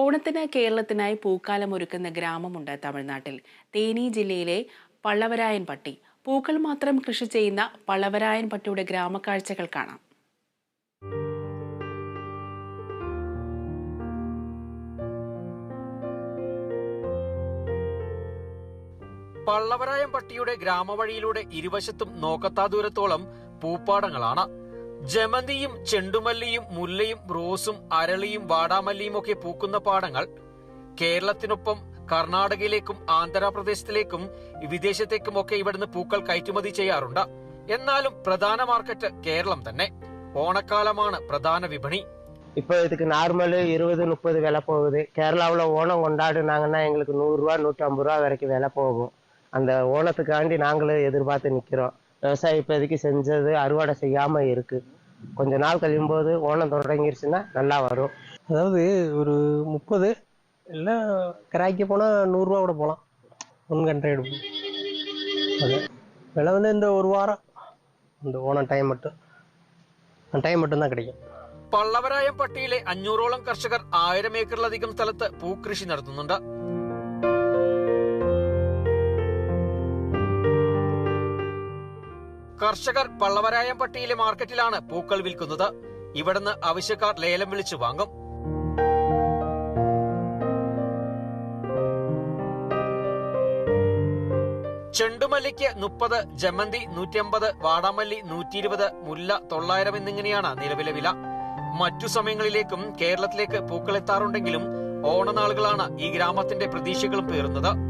ഓണത്തിന് കേരളത്തിനായി പൂക്കാലം ഒരുക്കുന്ന ഗ്രാമമുണ്ട് തമിഴ്നാട്ടിൽ. തേനി ജില്ലയിലെ പള്ളവരായൻ പട്ടി പൂക്കൾ മാത്രം കൃഷി ചെയ്യുന്ന പള്ളവരായൻ പട്ടിയുടെ ഗ്രാമക്കാഴ്ചകൾ കാണാം. പള്ളവരായം പട്ടിയുടെ ഗ്രാമവഴിയിലൂടെ ഇരുവശത്തും നോക്കത്താ ദൂരത്തോളം പൂപ്പാടങ്ങളാണ്. ജമന്തിയും ചെണ്ടുമല്ലിയും മുല്ലയും റോസും അരളിയും വാടാമല്ലിയും ഒക്കെ പൂക്കുന്ന പാടങ്ങൾ കേരളത്തിനൊപ്പം കർണാടകയിലേക്കും ആന്ധ്രാപ്രദേശത്തിലേക്കും വിദേശത്തേക്കും ഒക്കെ ഇവിടുന്ന് പൂക്കൾ കയറ്റുമതി ചെയ്യാറുണ്ട് എന്നാലും പ്രധാന മാർക്കറ്റ് കേരളം തന്നെ ഓണക്കാലമാണ് പ്രധാന വിപണി இப்போ இதுக்கு நார்மலு இருபது முப்பது விலை போகுது கேரளாவில் ஓணம் கொண்டாடுனாங்கன்னா எங்களுக்கு நூறுரூவா நூற்றம்பது ரூபா வரைக்கும் விலை போகும் அந்த ஓணத்துக்காண்டி நாங்களும் எதிர்பார்த்து நிற்கிறோம் விவசாயம் இப்போதைக்கு செஞ்சது அறுவடை செய்யாமல் இருக்குது கொஞ்ச நாள் கழியும் போது ஓணம் தொடங்கிருச்சுன்னா நல்லா வரும் அதாவது ஒரு முப்பது இல்லை கிராய்க்கு போனால் நூறுரூவா கூட போகலாம் ஒன் ஹண்ட்ரட் அது விலை வந்து இந்த ஒரு வாரம் இந்த ஓணம் டைம் மட்டும் அந்த டைம் மட்டும்தான் கிடைக்கும் പള്ളവരായം പട്ടിയിലെ അഞ്ഞൂറോളം കർഷകർ ആയിരം ഏക്കറിലധികം സ്ഥലത്ത് പൂക്കൃഷി നടത്തുന്നുണ്ട് കർഷകർ പള്ളവരായം പട്ടിയിലെ മാർക്കറ്റിലാണ് പൂക്കൾ വിൽക്കുന്നത്. ഇവിടുന്ന് ആവശ്യക്കാർ ലേലം വിളിച്ചു വാങ്ങും. ചെണ്ടുമല്ലിക്ക് മുപ്പത് ജമന്തി നൂറ്റിയമ്പത് വാടാമല്ലി നൂറ്റി ഇരുപത് മുല്ല തൊള്ളായിരം എന്നിങ്ങനെയാണ് നിലവിലെ വില. മറ്റു സമയങ്ങളിലേക്കും കേരളത്തിലേക്ക് പൂക്കൾ എത്താറുണ്ടെങ്കിലും ഓണനാളുകളാണ് ഈ ഗ്രാമത്തിന്റെ പ്രതീക്ഷകളും പേറുന്നത്.